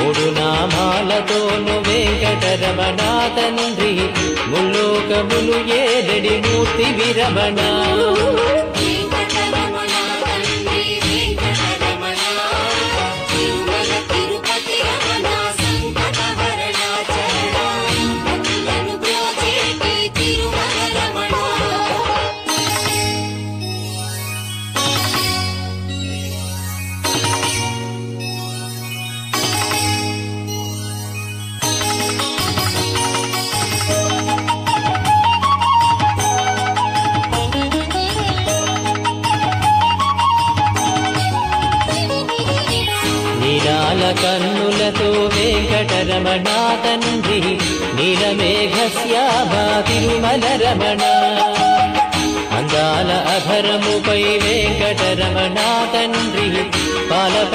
మూడు నామాలతోను వెంకటరమణ తండ్రి ముల్లోకములు ఏడడి మూర్తి విరమణ?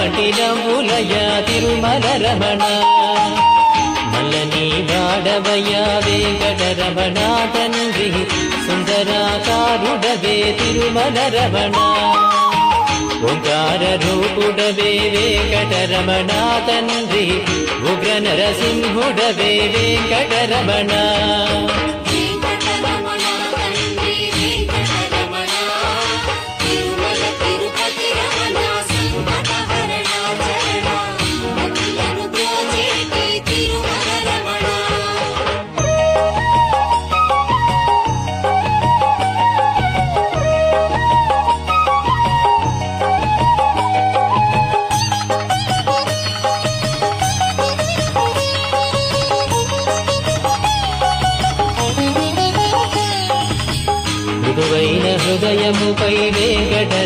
పాలపట్టినములయ తిరుమల రమణ? మల్లని వాడవయ వెంకటరమణ తండ్రి సుందరాకారుడవే తిరుమల రమణ? ఓంకార రూపుడవే వెంకటరమణ తండ్రి ఉగ్ర నరసింహుడవే వెంకటరమణ వెంకటరమణ?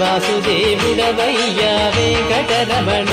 వాసుదేవుడవయ్యా వెంకటరమణ.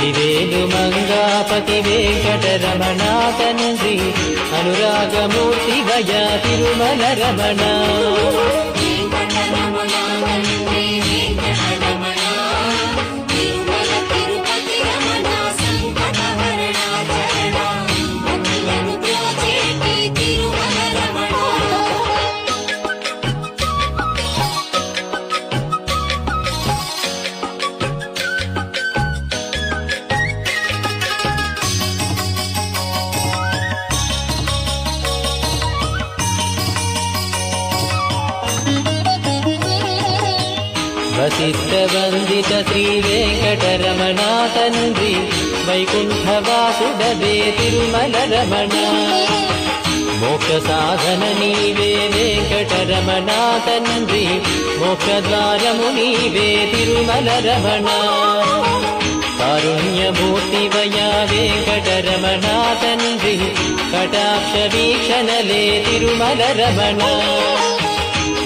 హరివేలు మంగాపతి వెంకటరమణ తండ్రి అనురాగమూర్తి వయ తిరుమల రమణ. తండ్రి వైకుంఠవాసుడవే తిరుమల రమణ మోక్ష సాధన నీవే వెంకటరమణ తండ్రి. మోక్షద్వారము నీవే తిరుమల రమణ కారుణ్యమూర్తి వయా వెంకటరమణ తండ్రి. కటాక్ష వీక్షణలే తిరుమల రమణ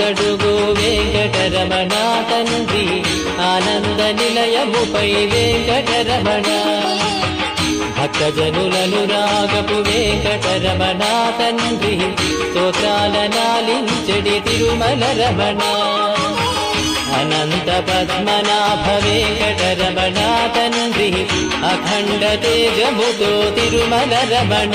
కడుగు వెంకటరమణ తండ్రి ఆనంద నిలయముపై వెంకటరమణ. భక్తజనులను రాగపు వెంకటరమణ తండ్రి స్తోత్రాల నాలించడి తిరుమల రమణ. అనంత పద్మనాభ వెంకటరమణ తండ్రి అఖండ తేజముతో తిరుమల రమణ.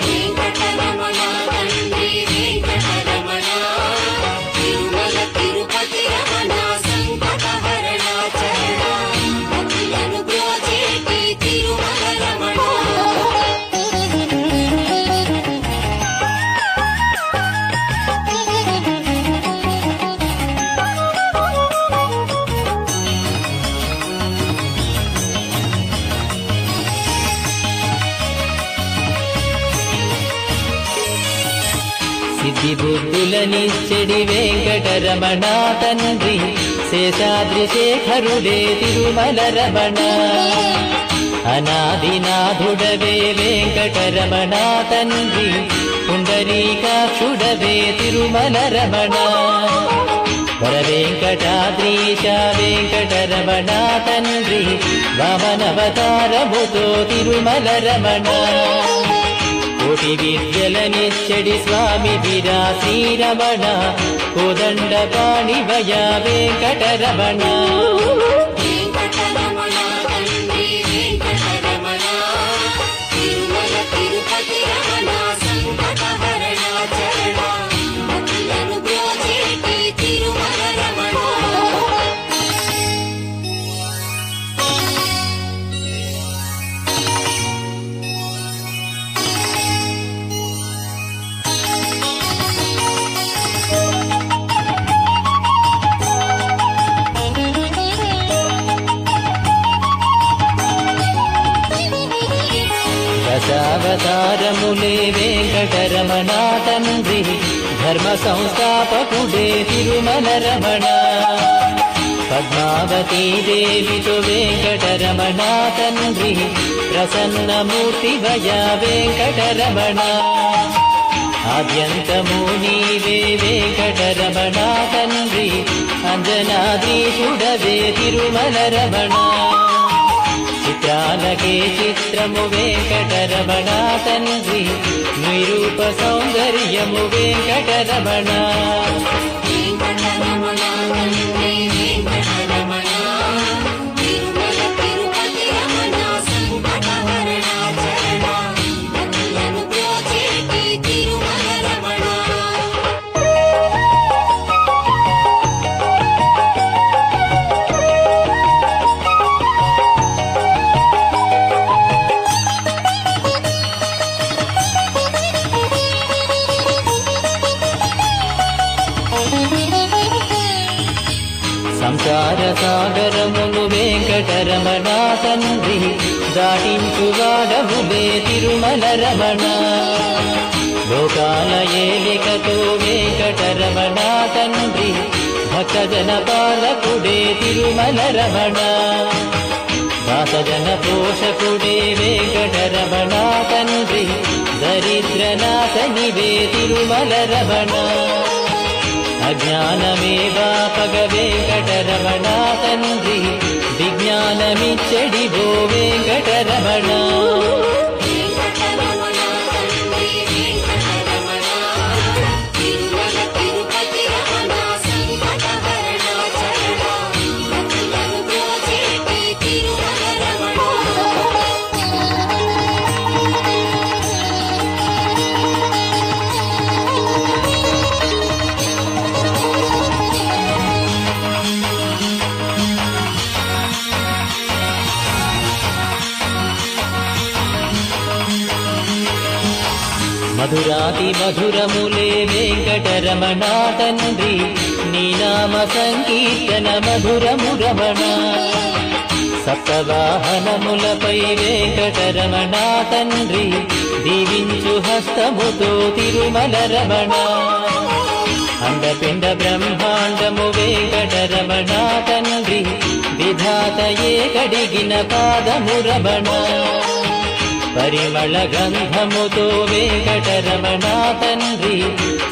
బుద్ధులనిచ్చడి వెంకటరమణ తండ్రి శేషాద్రి శేఖరుడే తిరుమల రమణ అనాదినాథుడవే వెంకటరమణ తండ్రి పుండరీకాక్షుడవే తిరుమల రమణ వర వెంకటాద్రీశ వెంకటరమణ తండ్రి వామనవతారముతో తిరుమల రమణ కోటి విద్యలనిచ్చడి స్వామి విరా శ్రీరమణ కోదండ పాణివయ వెంకటరమణ వెంకటరమణ తిరుమల రమణ పద్మావతీ దేవితో వెంకటరమణ తండ్రి ప్రసన్నమూర్తి భయ వెంకటరమణ ఆద్యంతము నీవే వెంకటరమణ తండ్రి అంజనాద్రీషుడవే తిరుమల రమణ చిత్రాలకే చిత్రము వెంకటరమణ తండ్రి నిరూప సౌందర్యము వెంకటరమణ వెంకటరమణ తండ్రి తిరుమల రమణ. లోకాల ఏలికతో వెంకటరమణ తండ్రి. భక్తజన పాలకుడే తిరుమల రమణ. దాసజన పోషకుడే వెంకటరమణ తండ్రి. దరిద్రనాథనివే తిరుమల రమణ. అజ్ఞానమే వాపగ వెంకటరమణ తండ్రి. విజ్ఞానమిచ్చడివో వెంకటరమణ వెంకటరమణ మధురాతి మధురములే వెంకటరమణ తండ్రి నీ నామ సంకీర్తన మధురము రమణ. సప్తవాహనములపై వెంకటరమణ తండ్రి దీవించు హస్తముతో తిరుమల రమణ. అండపిండ బ్రహ్మాండము వెంకటరమణ తండ్రి విధాత ఏ కడిగిన పాదము రమణ. పరిమళ గంధముతో వెంకటరమణ తండ్రి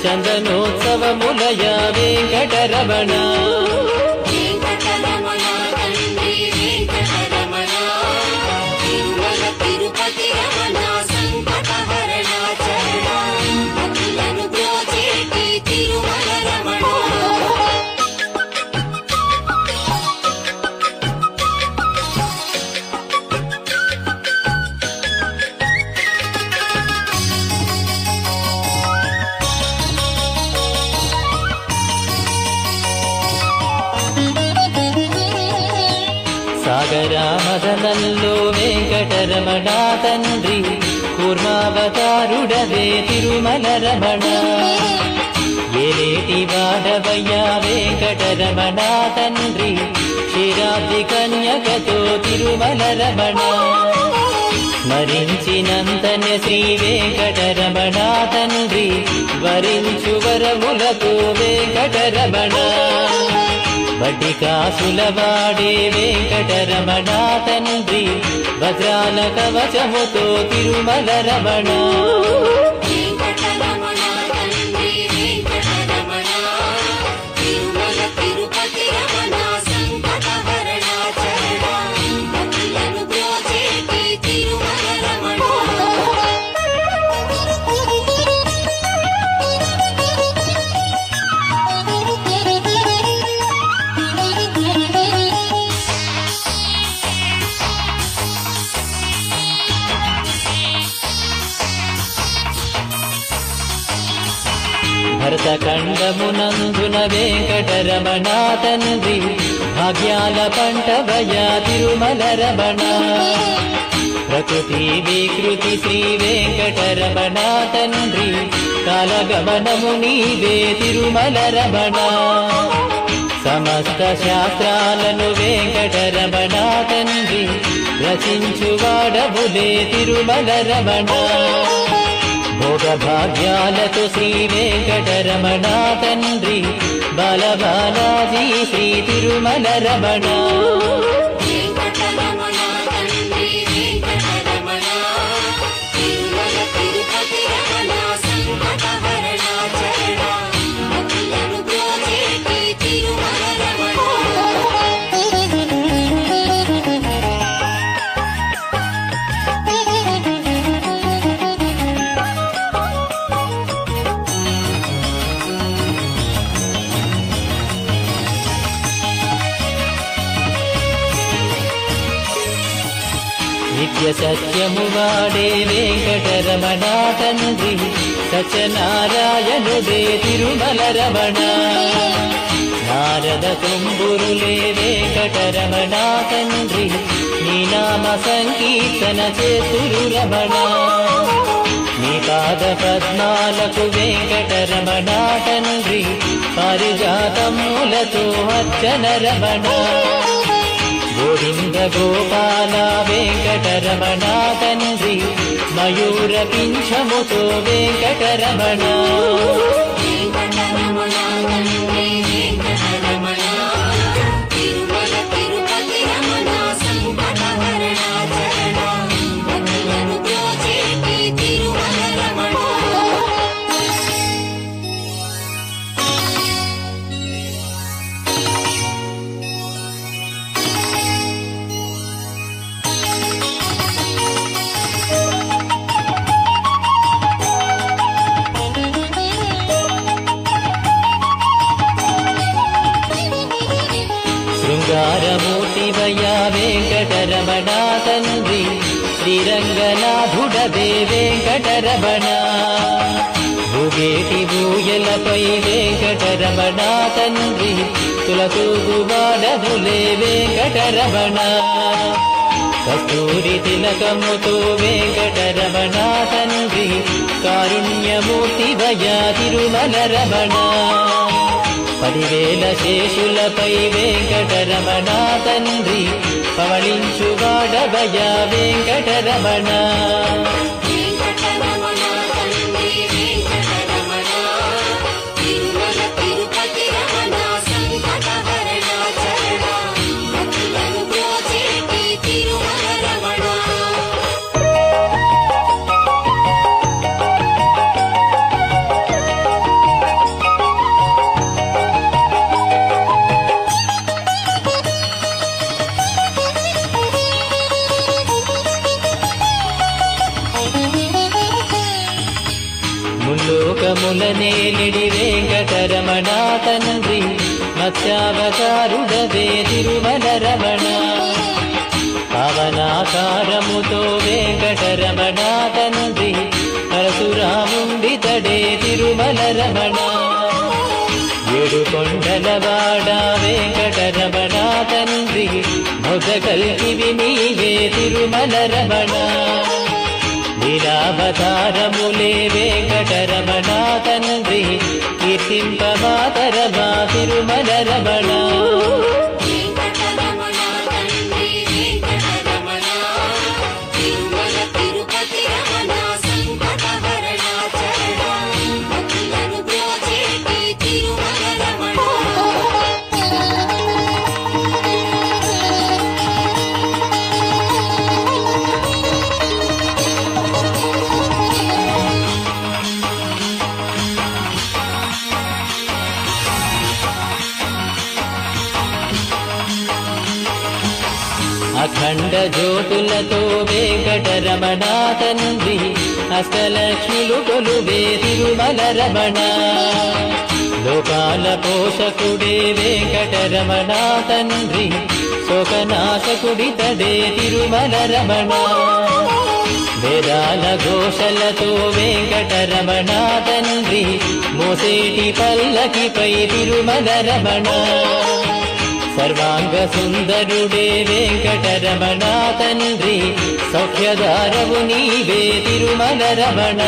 చందనోత్సవములయ వెంకటరమణ. కూర్మావతారుడవే తిరుమల రమణ ఏలేటి వాడవయ్యా వెంకటరమణ తండ్రి క్షీరాబ్ది కన్యకతో తిరుమల రమణ స్మరించినంతనే శ్రీ వెంకటరమణ తండ్రి వరించు వరములతో వెంకటరమణ వడ్డి కాసుల వాడే వెంకటరమణ తండ్రి వజ్రాల కవచముతో తిరుమల రమణ నందున వెంకటరమణ తండ్రి భాగ్యాల పంటవయ తిరుమల రమణ. ప్రకృతి వికృతి శ్రీ వెంకటరమణ తండ్రి కాలగమనము నీవే తిరుమల రమణ. సమస్త శాస్త్రాలను వెంకటరమణ తండ్రి రచించువాడబులే తిరుమల రమణ. భోగభాగ్యాలతో శ్రీ వెంకటరమణ తండ్రి బలబాలాజీ శ్రీ తిరుమల రమణ నిత్య సత్యము వాడే వెంకటరమణ తండ్రి సత్యనారాయణుడే తిరుమల రమణ నారద తుంబురులే వెంకటరమణ తండ్రి నీ నామ సంకీర్తన చేతురు రమణ. నీ పాద పద్మాలకు వెంకటరమణ తండ్రి పారిజాతములతో అర్చన రమణ. గోవింద గోపాల వెంకటరమణ తండ్రి మయూర పింఛముతో వెంకటరమణ వెంకటరమణ. వెంకటరమణ తండ్రి తులతూగువాడనులే వెంకటరమణ. కస్తూరి తిలకముతో వెంకటరమణ తండ్రి కారుణ్యమూర్తి భయా తిరుమల రమణ పదివేల శేషులపై వెంకటరమణ తండ్రి పవళించువాడవయ వెంకటరమణ వెంకటరమణ. తిరుమల రమణ లీలావతారములే వెంకటరమణ. తండ్రి కీర్తింపమాతరమా తిరుమల రమణ అఖండ జ్యోతులతో వెంకటరమణ తండ్రి అష్టలక్ష్ములు కొలువే తిరుమల రమణ. లోకాల పోషకుడే వెంకటరమణ తండ్రి శోకనాశకుడి తడే తిరుమల రమణ. వేదాల ఘోషలతో వెంకటరమణ తండ్రి మోసేటి పల్లకిపై తిరుమల రమణ. సర్వాంగ సుందరుడే వెంకటరమణ తండ్రి సౌఖ్యదారవు నీవే తిరుమల రమణ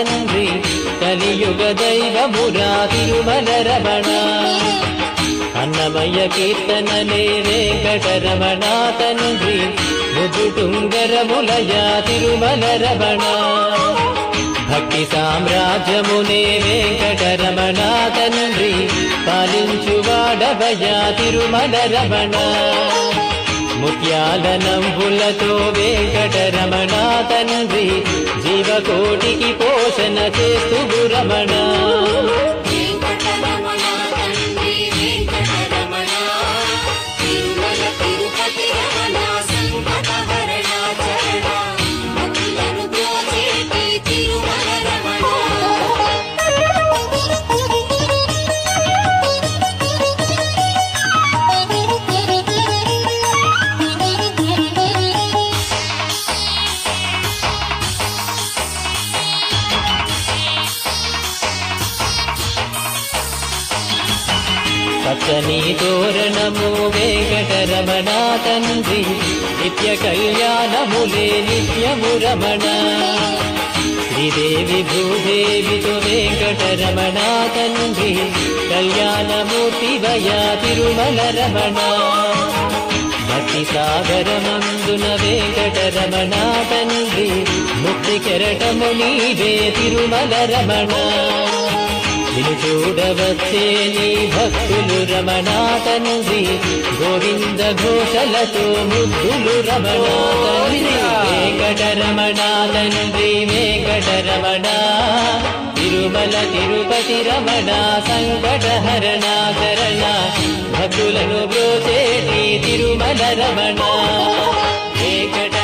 వెంకటరమణ తండ్రి కలియుగ దైవమురా తిరుమల రమణ అన్నమయ్య కీర్తనలే వెంకటరమణ తండ్రి ముదుటుంగరములయ తిరుమల రమణ భక్తి సామ్రాజ్యమునే వెంకటరమణ తండ్రి పాలించువాడవయ తిరుమల రమణ ముత్యాల నంబులతో వెంకటరమణ తండ్రి జీవకోటికి పోషణ చేస్తు రమణ. రమణ శ్రీదేవి భూదేవి వెంకటరమణ తండ్రి కళ్యాణమూర్తి వయా తిరుమల రమణ భక్తి సాగరమందున వెంకటరమణ తండ్రి ముక్తి కెరటము నీవే తిరుమల రమణ నిన్ను చూడవచ్చే నీ భక్తులు రమణ గోవింద ఘోషలతో ముద్దులు రమణ తండ్రి వెంకటరమణ తండ్రి వెంకటరమణ తిరుమల తిరుపతి రమణ సంకట హరణాకరణ భక్తులను బ్రోచేటి తిరుమల రమణ. వెంకట